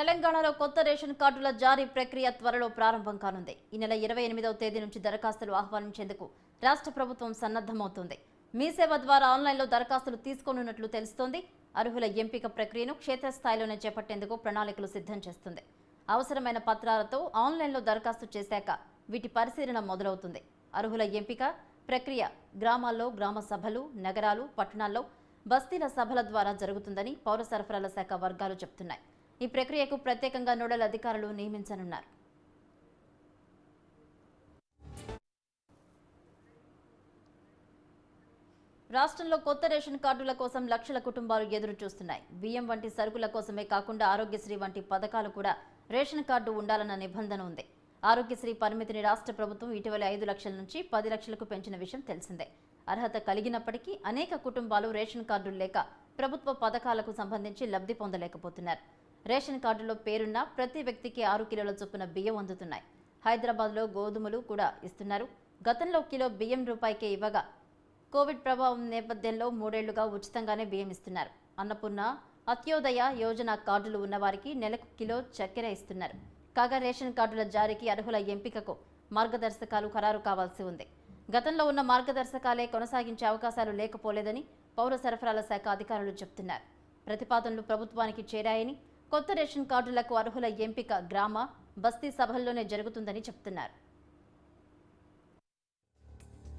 తెలంగాణలో కొత్త రేషన్ కార్డుల జారీ ప్రక్రియ త్వరలో ప్రారంభం కానుంది. ఈ నెల ఇరవై ఎనిమిదవ తేదీ నుంచి దరఖాస్తులు ఆహ్వానించేందుకు రాష్ట్ర ప్రభుత్వం సన్నద్ధమవుతోంది. మీ సేవ ద్వారా ఆన్లైన్లో దరఖాస్తులు తీసుకోనున్నట్లు తెలుస్తోంది. అర్హుల ఎంపిక ప్రక్రియను క్షేత్రస్థాయిలోనే చేపట్టేందుకు ప్రణాళికలు సిద్ధం చేస్తుంది. అవసరమైన పత్రాలతో ఆన్లైన్లో దరఖాస్తు చేశాక వీటి పరిశీలన మొదలవుతుంది. అర్హుల ఎంపిక ప్రక్రియ గ్రామాల్లో గ్రామ సభలు నగరాలు పట్టణాల్లో బస్తీల సభల ద్వారా జరుగుతుందని పౌర సరఫరాల శాఖ వర్గాలు చెబుతున్నాయి. ఈ ప్రక్రియకు ప్రత్యేకంగా నోడల్ అధికారులు నియమించనున్నారు. రాష్ట్రంలో కొత్త రేషన్ కార్డుల కోసం లక్షల కుటుంబాలు ఎదురు చూస్తున్నాయి బియ్యం వంటి సరుకుల కోసమే కాకుండా ఆరోగ్యశ్రీ వంటి పథకాలు కూడా రేషన్ కార్డు ఉండాలన్న నిబంధన ఉంది. ఆరోగ్యశ్రీ పరిమితిని రాష్ట్ర ప్రభుత్వం ఇటీవల ఐదు లక్షల నుంచి పది లక్షలకు పెంచిన విషయం తెలిసిందే. అర్హత కలిగినప్పటికీ అనేక కుటుంబాలు రేషన్ కార్డులు లేక ప్రభుత్వ పథకాలకు సంబంధించి లబ్ధి పొందలేకపోతున్నారు. రేషన్ కార్డులో పేరున్న ప్రతి వ్యక్తికి ఆరు కిలోల చొప్పున బియ్యం అందుతున్నాయి. హైదరాబాద్లో గోధుమలు కూడా ఇస్తున్నారు. గతంలో కిలో బియ్యం రూపాయికే ఇవ్వగా కోవిడ్ ప్రభావం నేపథ్యంలో మూడేళ్ళుగా ఉచితంగానే బియ్యం ఇస్తున్నారు. అన్నపూర్ణ అత్యోదయ యోజన కార్డులు ఉన్నవారికి నెలకు కిలో చక్కెర ఇస్తున్నారు. కాగా రేషన్ కార్డుల జారీకి అర్హుల ఎంపికకు మార్గదర్శకాలు ఖరారు కావాల్సి ఉంది. గతంలో ఉన్న మార్గదర్శకాలే కొనసాగించే అవకాశాలు లేకపోలేదని పౌర సరఫరాల శాఖ అధికారులు చెబుతున్నారు ప్రతిపాదనలు ప్రభుత్వానికి చేరాయని కొత్త రేషన్ కార్డులకు అర్హుల ఎంపిక గ్రామ బస్తీ సభల్లోనే జరుగుతుందని చెబుతున్నారు